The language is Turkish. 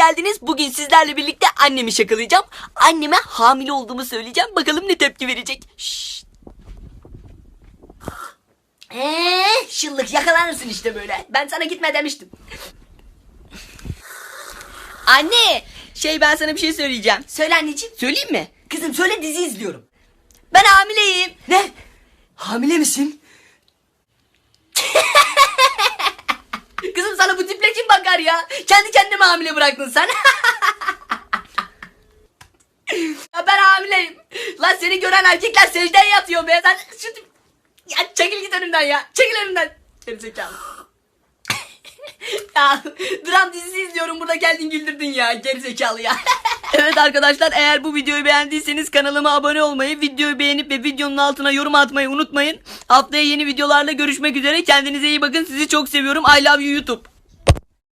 geldiniz. Bugün sizlerle birlikte annemi şakalayacağım. Anneme hamile olduğumu söyleyeceğim. Bakalım ne tepki verecek. Eee şıllık yakalanırsın işte böyle. Ben sana gitme demiştim. Anne şey ben sana bir şey söyleyeceğim. Söyle anneciğim. Söyleyeyim mi? Kızım söyle dizi izliyorum. Ben hamileyim. Ne? Hamile misin? Kızım sana bu bakar ya? Kendi kendime hamile bıraktın sen. ben hamileyim. Lan seni gören erkekler secdeye yatıyor be. Sen şu Ya çekil git önümden ya. Çekil önümden. Gerizekalı. ya dram dizisi izliyorum burada geldin güldürdün ya gerizekalı ya. evet arkadaşlar eğer bu videoyu beğendiyseniz kanalıma abone olmayı, videoyu beğenip ve videonun altına yorum atmayı unutmayın. Haftaya yeni videolarla görüşmek üzere. Kendinize iyi bakın. Sizi çok seviyorum. I love you YouTube.